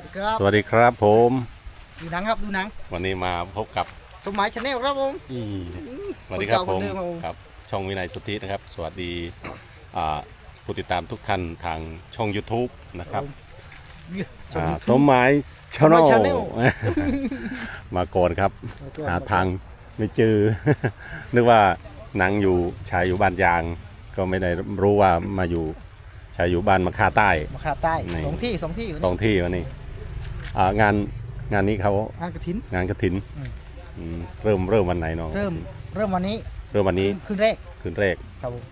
วัสดีครับสวัสดีครับผม ดูหนังครับดูหนัง วันนี้มาพบกับสมหมายชาแนลครับผมอีสวัสดีครับคนผเก่ามคนเดิมครับผมครับ ช่องวินัยสุทธินะครับ สวัสดีอ่าผู้ติดตามทุกท่านทางช่อง YouTube นะครับชมอ่ายูสทูบมหมายชาสมหมายแน Channel ลมาก่อนครับหาทางไม่เจอ นึกว่าหนังอยู่ชายอยู่บ้านยาง ก็ไม่ได้รู้ว่ามาอยู่ชายอยู่บ้านมะค่าใต้มาขาใต้นี่สองที่สองที่อยู่สองที่วันนี้ อ่างานงานนี้เขางานกระถิน งานกระถินอืม อืมเริ่มเริ่มวันไหนเนาะเริ่มเริ่มวันนี้เริ่มวันนี้คืนแรกคืนแรกครับผม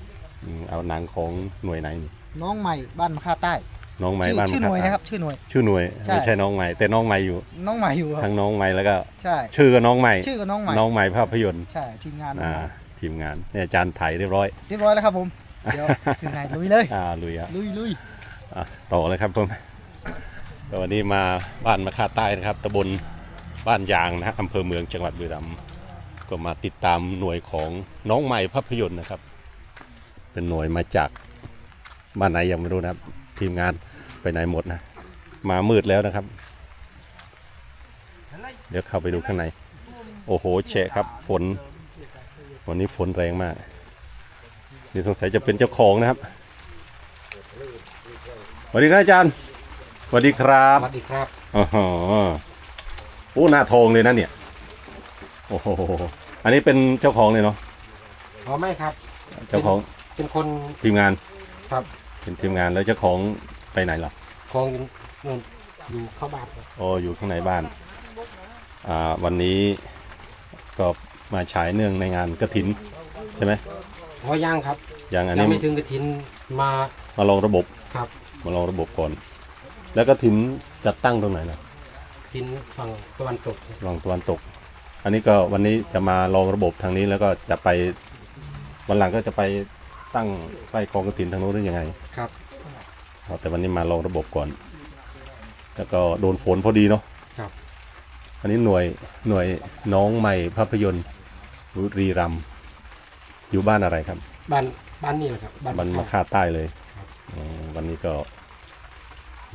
อืมเอาหนังของหน่วยไหนนี่น้องใหม่บ้านมาขาใต้น้องใหม่ชื่อบ้านชื่อหน่วยนะครับ ชื่อหน่วย ชื่อหน่วยใช่ ไม่ใช่น้องใหม่แต่น้องใหม่อยู่น้องใหม่อยู่ครับทั้งน้องใหม่แล้วก็ ใช่ ชื่อก็น้องใหม่ ชื่อก็น้องใหม่น้องใหม่ภาพยนตร์ใช่ทีมงานน้องอ่าใหม่ทีมงานเนี่ยอาจารย์ไถเรียบร้อย เรียบร้อยแล้วครับผมเดี๋ยว ถึงไหนลุยเลยอ่าลุยอะลุยลุยอะต่อเลยครับผมก็ วันนี้มาบ้านมะค่าใต้นะครับตำบลบ้านยางนะฮะอำเภอเมืองจังหวัดบุรีรัมย์ก็มาติดตามหน่วยของน้องใหม่ภาพยนตร์นะครับ เป็นหน่วยมาจากบ้านไหนยังไม่รู้นะครับ ทีมงานไปไหนหมดนะ มามืดแล้วนะครับ เดี๋ยวเข้าไปดูข้างใน โอ้โหแฉะครับ ฝน วันนี้ฝนแรงมากนี่สงสัยจะเป็นเจ้าของนะครับสวัสดีครับอาจารย์ สวัสดีครับสวัสดีครับอ๋อโอ้หน้าทองเลยนะเนี่ย โอ้โหอันนี้เป็นเจ้าของเลยเนาะอ๋อไม่ครับ เจ้าของเป็นคนทีมงานครับ เป็นทีมงานแล้วเจ้าของไปไหนล่ะคลองอยู่อยู่เข้าบ้านครับโอ้อยู่ข้างในบ้าน อ่า วันนี้ก็มาฉายเนื่องในงานกระถินใช่ไหมอ๋อย่างครับอย่างอันยันี้งไม่ถึงกระถินมามาลองระบบครับ มาลองระบบก่อน แล้วกระถินจัดตั้งตรงไหนล่ะกระถินฝั่งตะวันตกครับลองตะวันตก อันนี้ก็วันนี้จะมาลองระบบทางนี้แล้วก็จะไปวันหลังก็จะไปตั้งใกล้กองกระถินทางโน้นหรือยังไงครับเอาแต่วันนี้มาลองระบบก่อน แล้วก็โดนฝนพอดีเนาะครับอันนี้หน่วยหน่วยน้องใหม่ภาพยนตร์บุรีรัมย์อยู่บ้านอะไรครับ บ้านบ้านนี่แหละครับบ้านมันมาค่ะค่าใต้เลยครับ อืมวันนี้ก็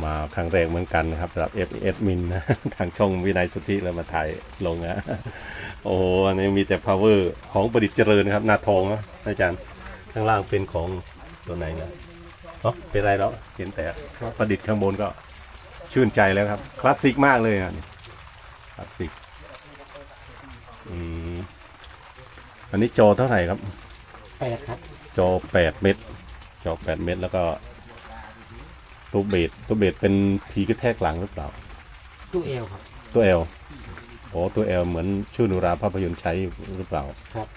มาครั้งแรกเหมือนกันนะครับสำหรับเอฟเอมินนะทางช่องวินัยสุทธิแล้วมาถ่ายลงนะโอ้โหอันนี้มีแต่ power ของประดิษฐ์เจริญนะครับหน้าทองนะอาจารย์ข้างล่างเป็นของตัวไหนนะเนาะเป็นไรแล้วเห็นแต่ประดิษฐ์ข้างบนก็ชื่นใจแล้วครับ คลาสสิกมากเลยอะนี่คลาสสิกอืมอันนี้จอเท่าไหร่ครับแปดครับ จอ8เมตร จอ8เมตรแล้วก็ ตัวเบสตัวเบสเป็นพีกระแทกหลังหรือเปล่า ตู้เอลครับ ตัว L โอ้ตัว L เหมือนชื่อนุราภาพยนตร์ใช้หรือเปล่าครับ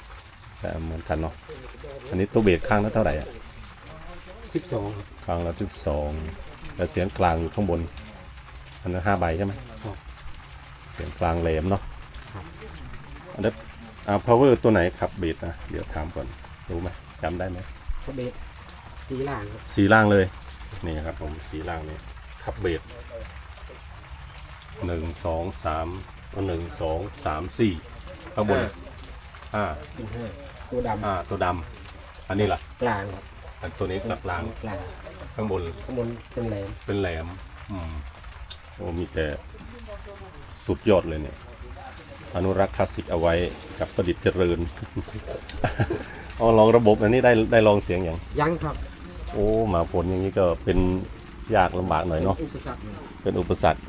แต่เหมือนกันเนาะอันนี้ตัวเบสข้างละเท่าไหร่อะสิบสองครับข้างละสิบสองแต่เสียงกลางอยู่ข้างบน อันนั้นห้าใบใช่ไหมครับ เสียงกลางแหลมเนาะครับ อันนั้นอ่า power ตัวไหนขับเบสนะเดี๋ยวถามก่อนรู้ไหมจำได้ไหมกระเบสสีล่างครับสีล่างเลย นี่ครับผมสีล่างนี่ขับเบสหนึ่งสองสามหนึ่งสองสามสี่ข้างบนห้าเป็นห้าตัวดห้าตัวดำอันนี้ล่ะำกลางครับอันตัวนี้กลับล่างกลางข้างบนข้างบนเป็นแหลมเป็นแหลม อืมโอ้มีแต่สุดยอดเลยเนี่ย อนุรักษ์คลาสสิกเอาไว้กับประดิษฐ์เจริญ เอาลองระบบอันนี้ได้ได้ลองเสียงอย่างยังครับโอ้หมาฝนอย่างนี้ก็เป็นยากลำบากหน่อยเนาะอุปสรรคเป็นอุปสรรค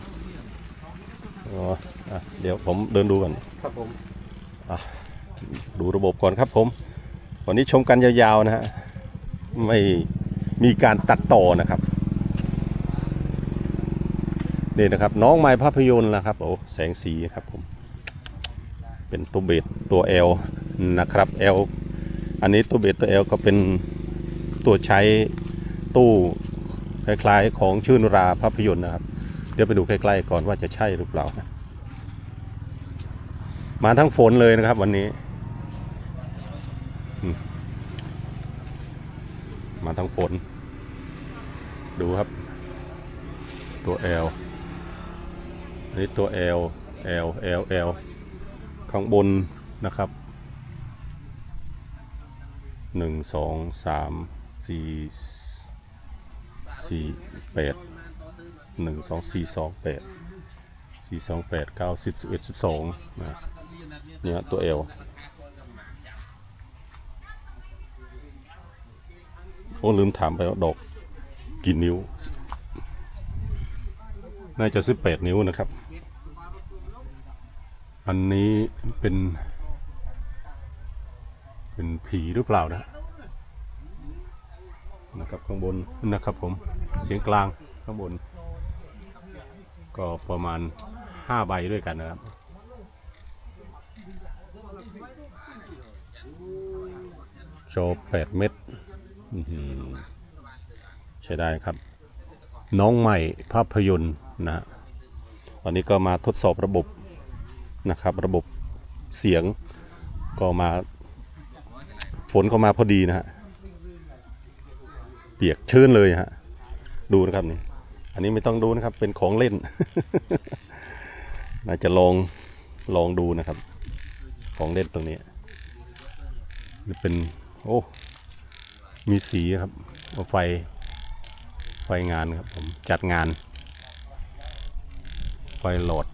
อ๋ออะเดี๋ยวผมเดินดูก่อนครับผมอะดูระบบก่อนครับผม วันนี้ชมกันยาวๆนะฮะไม่มีการตัดต่อนะครับนี่นะครับน้องไม้ภาพยนตร์นะครับโอ้แสงสีครับผม เป็นตัวเบสตัว L นะครับ L อันนี้ตัวเบสตัว L ก็เป็น ตัวใช้ตู้คล้ายๆของชื่นราภาพยนตร์นะครับ เดี๋ยวไปดูใกล้ๆก่อนว่าจะใช่หรือเปล่า มาทั้งฝนเลยนะครับวันนี้มมาทั้งฝน ดูครับ ตัว L อันนี้ตัว L L L L ข้างบนนะครับหนึ่งสองสาม สี่สี่แปดหนึ่งสองสี่สองแปดสี่สองแปดเก้าสิบสิบเอ็ดสิบสองนะเนี่ยตัวเอลโอ้ลืมถามไปว่าดอกกี่นิ้ว น่าจะสิบแปดนิ้วนะครับ อันนี้เป็น เป็นผีหรือเปล่านะ นะครับข้างบนนะครับผมเสียงกลางข้างบน ก็ประมาณห้าใบด้วยกันนะครับโชว์แปดเม็ดใช้ได้ครับ น้องใหม่ภาพยนตร์นะฮะตอนนี้ก็มาทดสอบระบบนะครับ ระบบเสียงก็มา ฝนก็มาพอดีนะฮะ เปียกชื้นเลยฮะ ดูนะครับนี่ อันนี้ไม่ต้องดูนะครับ เป็นของเล่น น่าจะลองลองดูนะครับ ของเล่นตรงนี้นี่เป็น โอ้ มีสีครับไฟ ไฟงานครับผมจัดงาน ไฟโหลด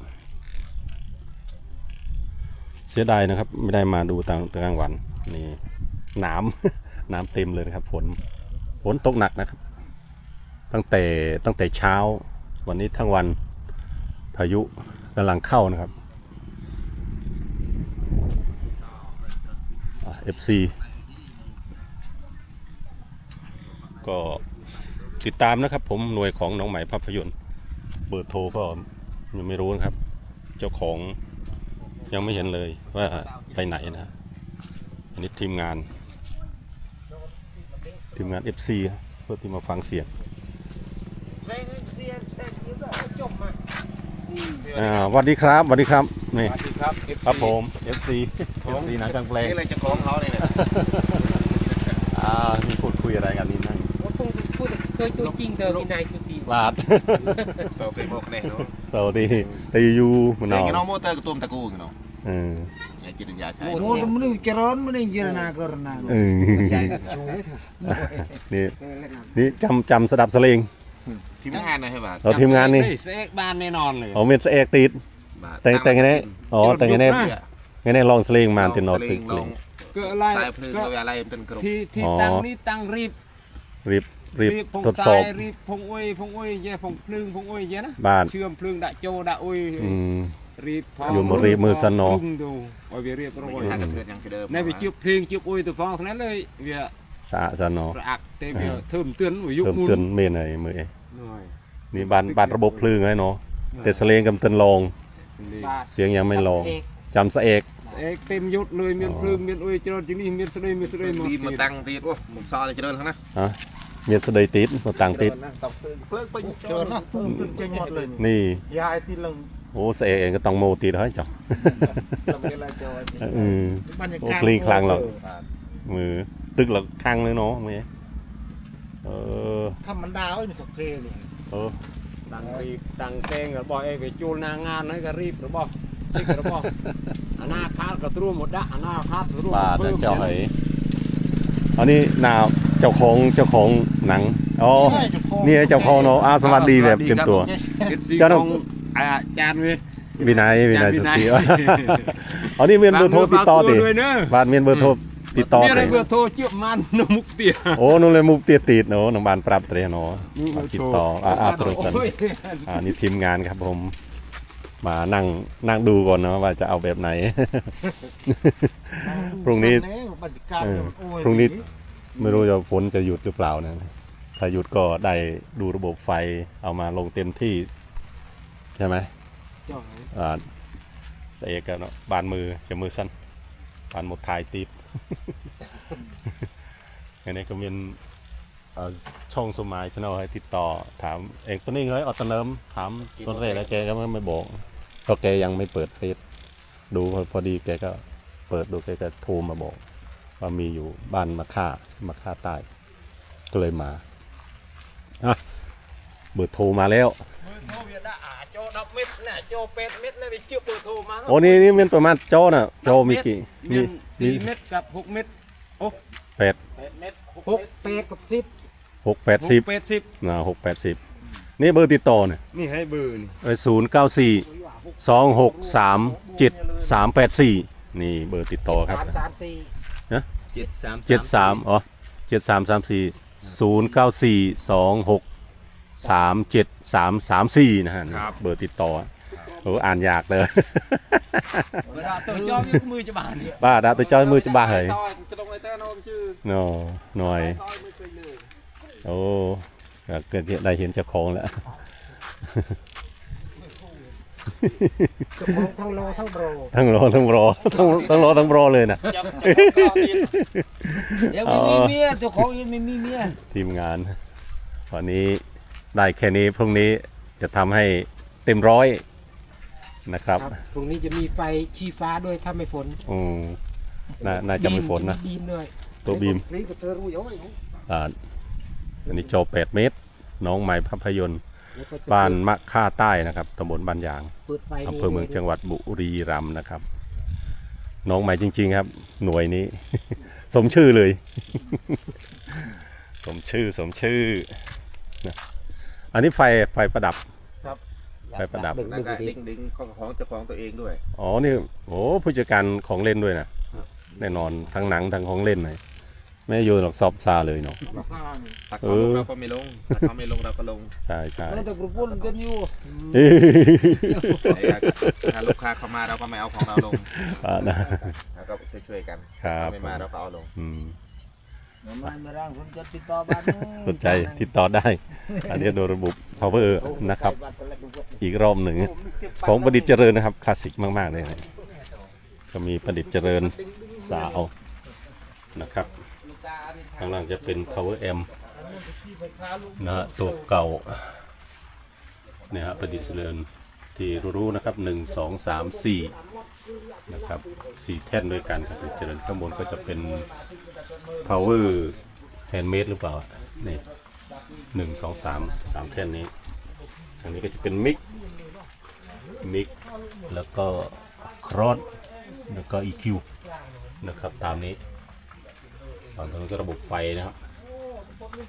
เสียดายนะครับ ไม่ได้มาดูตางกลางวัน นี่หนาม น้ำเต็มเลยนะครับฝน ฝนตกหนักนะครับ ตั้งแต่ตั้งแต่เช้า วันนี้ทั้งวันพายุกำลังเข้านะครับอะ FC ก็ติดตามนะครับ ผมหน่วยของน้องใหม่ภาพยนตร์เบอร์โทรก็ยังไม่รู้นะครับ เจ้าของยังไม่เห็นเลยว่าไปไหนนะอันนี้ทีมงาน ทีมงาน FC เพื่อที่มาฟังเสียงอ่าสวัสดีครับสวัสดีครับนี่สวัสดีครับ FC ครับผม FC FC หนังกลางแปลงนี่เลยเจะของเขาเนี่ยแหละอ่านี่พูดคุยอะไรกันนี่นั่งพูดพูดเคยตัวจริงเธอวินัยสุธีลาดโซเคยบอกแน่เนาะสวัสดีตียูมันนเด็อกนน้องโมเตอร์กระตุ้มตะกูเนาะเออไอ้จิตวิญญาใช้ Mau menu ceron menu jirna karena. เออ Cuy. นี่นี่จำจำสดับสเลงทีมงานนะใช่ป่ะเราทีมงานนี่เสกบ้านแน่นอนเลยเอาเม็ดสเอกติดแต่แต่ไงเนี่ยอ๋อแต่ไงเนี่ยไงเนี่ยลองสเลงมาตินนออตติติงดลองก็อะไรสายพลึงก็เอาอะไรเป็นกรุ๊ปที่ที่อ๋อตั้งนี่ตั้งรีบรีบรีบพงทดสอบทรายรีบพงอุ้ยพงอุ้ยเย่พงพลึงพงอุ้ยเย่นะบ้านเชื่อมพลึงดะโจดะอุ้ยอืม รีบพออยู่บนรีบมือสันเนาะพลึงดูโอ้ยเรียบร้อยไม่ทางกระเทือนอย่างที่เดิมในไปเชื่อเพลงเชื่ออุ้ยตัวฟองทั้งนั้นเลยเวียสะสันเนาะประอักเตเวียเทิมเตือนว่ายุคเติมมุนเตือนเมนไหนมือเอหน่อยนี่บ้านบ้านระบบพลึงไงเนาะแต่สเลงกับเตือนลองนี่เสียงยังไม่ลองจำสเอก เอกเต็มยศเลยมีพลึงมีอุ้ยเจริญจีนี่มีสะดมีสะดมาดีมาตั้งตีโอ้ผมซอจะเดินทั้งนั้นฮะเมียนสะเดยติดมาต่างติด Ceron nah, untuk cengmot le. นี่ Ya itu lang โอ้สเอ กเองก็ต้องโมติดให้จ้ะเออ banyak โอ้คลีคลังหรอก มือตึกหลักคลังเลยเนาะมือเออธรรมดาเอ้ยมันสเกลเลยเออตังรีบตังเตงก็บอกเอกจูนางานนั่นก็รีบหรือบอกชิกหรือบอกอนาคาก็ตรูหมดละอนาคาตรูบาทนะเจ้าเหยอันนี้นาวเจ้าของเจ้าของหนังอ๋อนี่เจ้าของเนาะอาสวัสดีแบบเต็มตัวเป็นสีเจ้าต้ของ องอาจารย์เว้ย วินัยวินัยวิสุนัยธีอันนี้เมียนเบอร์โทรติดต่อติด้วยเนอะบ้านเมียนเบอร์โทรติดต่อมีอะไรติเบอร์โทรเจียบมันนมุกเตียโอ้นู่นเลยมุกเตียติดเนาะน้องบ้านปรับเตรียเนาะมาติดต่ออาอาโทรศัพท์โอ้ยอ่านี่ทีมงานครับผมมานั่งนั่งดูก่อนเนาะว่าจะเอาแบบไหน พรุ่งนี้ บรรยากาศเออโอ้ยพรุ่งนี้ ไม่รู้จะฝนจะหยุดหรือเปล่านะ ถ้าหยุดก็ได้ดูระบบไฟเอามาลงเต็มที่ ใช่ไหมเจ้าอ่าเสกกันเนาะบานมือจะมือสั้นบานหมดทายติดอันนี้ก็เป็นเอ่อช่องสมัยชแนลให้ติดต่อถามเอกตัวนี้เลยออตเนิมถามต้นเรศแล้วแกก็ไม่ไม่บอกก็แกยังไม่เปิดเฟซดูพอพอดีแกก็เปิดดูแกก็โทรมาบอก ว่ามีอยู่บ้านมาค่ามาค่าใต้ก็เลยมาอะเบอร์โทรมาแล้วเบอร์โทรเวียดอะโจดับ เม็ดเนี่ยโจเป็ดเม็ดเลยไปเจียบเบอร์โทรมาโอ้นี่นี่มันประมาณโจน่ะโจมีกี่มีมีสี่มีเม็ดกับหกเม็ดแปดแปดเม็ดหกเป็ดกับสิบหกแปดสิบเป็ดสิบนะหกแปดสิบนี่เบอร์ติดต่อเนี่ยนี่ให้เบอร์นี่ศูนย์เก้าสี่สองหกสามเจ็ดสามแปดสี่นี่เบอร์ติดต่อครับสามสามสี่เจ็ดสามเจ็ดสามอ๋อเจ็ดสามสามสี่ศูนย์เก้าสี่สองหก สามเจ็ดสามสามสี่นะฮะเบอร์ติดต่อโอ้อ่านยากเลยเวลาตัวจอมยกมือจะบานเนี่ยบ้าดาตัวจ้อยมือจะบ้าเหยจะลงไอ้แต้นอมชื่อโน่หน่อยต้อยไม่เคยเลยโอ้เกิดได้เห็นเจ้าของแล้ว ทั้งโลทั้งโบรทั้งรอทั้งรอทั้งทั้งรอทั้งรอเลยนะยังไม่มีเมียตัวของยังไม่มีเมียทีมงาน วันนี้ ได้แค่นี้พรุ่งนี้จะทำให้เต็มร้อยนะครับพรุ่งนี้จะมีไฟชี้ฟ้าด้วยถ้าไม่ฝนอืมน่าน่าจะไม่ฝนนะ บีมด้วยตัวบีมนี่ก็เธอรู้อยู่ไอ้อ่าอันนี้จอ8เมตร น้องใหม่ภาพยนตร์แล้วก็จะบ้านมะค่าใต้นะครับตำบลบ้านยาง เปิดไฟอำเภอเมืองจังหวัดบุรีรัมย์นะครับ น้องใหม่จริง ๆ ครับ หน่วยนี้ สมชื่อเลย สมชื่อสมชื่อนะ อันนี้ไฟไฟประดับไฟประดับ แล้วก็ดิ้งดิ้งของของเจ้าของตัวเองด้วย อ๋อนี่โอ้ผู้จัดการของเล่นด้วยนะแน่นอนทั้งหนังทั้งของเล่นเลยไม่โยนหรอกซอบซาเลยเนาะราคานี่ถ้าเขาลงเราก็ไม่ลงถ้าเขาไม่ลงเราก็ลงใช่ใช่ แล้วแต่กรุ๊ปปุ่นเต้นอยู่ไอ้ถ้าลูกค้าเข้ามาเราก็ไม่เอาของเราลงอ่านะ แล้วก็ช่วยๆกันครับถ้าไม่มาเราก็เอาลง อืม สนใจติดต่อได้ อันนี้โดยระบบ power นะครับ อีกรอบหนึ่ง ของประดิษฐ์เจริญนะครับ คลาสสิกมาก ๆ เลยนะก็มีประดิษฐ์เจริญสาวนะครับ ข้างล่างจะเป็น power amp นะฮะตัวเก่าเนี่ยฮะประดิษฐ์เจริญ ที่รู้ๆนะครับหนึ่งสองสามสี่นะครับสี่แท่นด้วยกันครับเจริญข้างบนก็จะเป็น power handmade หรือเปล่านี่หนึ่งสองสามสามแท่นนี้ทางนี้ก็จะเป็นมิกมิกแล้วก็ครอสแล้วก็ EQ นะครับตามนี้ตอนนี้ก็ระบบไฟนะครับ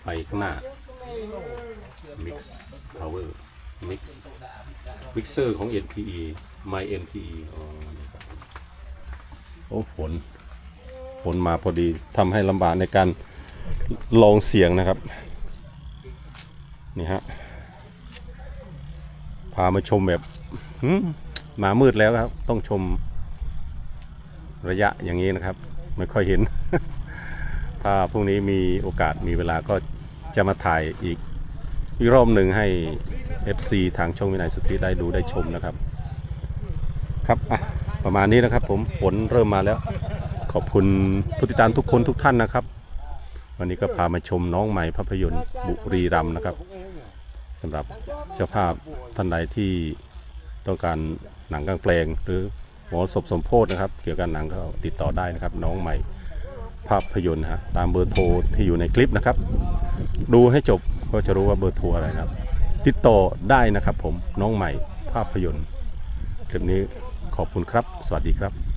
ไฟข้างหน้า Mix Power Mix Mixer ของ NPE My NPE อ๋อนี่ครับโอ้ฝนฝนมาพอดีทำให้ลำบากในการลองเสียงนะครับ นี่ฮะ พามาชมแบบหืมหมามืดแล้วครับ ต้องชมระยะอย่างนี้นะครับ ไม่ค่อยเห็น ถ้าพรุ่งนี้มีโอกาสมีเวลาก็จะมาถ่ายอีก อีกรอบหนึ่งให้ FC ทางช่องวินัยสุทธิได้ดูได้ชมนะครับ ครับอะประมาณนี้นะครับ ผมฝนเริ่มมาแล้ว ขอบคุณผู้ติดตามทุกคนทุกท่านนะครับ วันนี้ก็พามาชมน้องใหม่ภาพยนตร์บุรีรัมย์นะครับสำหรับเจ้าภาพท่านใดที่ต้องการหนังกลางแปลงหรือหมอศพสมโพธนะครับ เกี่ยวกับหนังก็ติดต่อได้นะครับ น้องใหม่ ภาพยนตร์นะฮะตามเบอร์โทรที่อยู่ในคลิปนะครับ ดูให้จบก็จะรู้ว่าเบอร์โทรอะไรนะครับ ติดต่อได้นะครับผมน้องใหม่ภาพยนตร์คลิปนี้ขอบคุณครับ สวัสดีครับ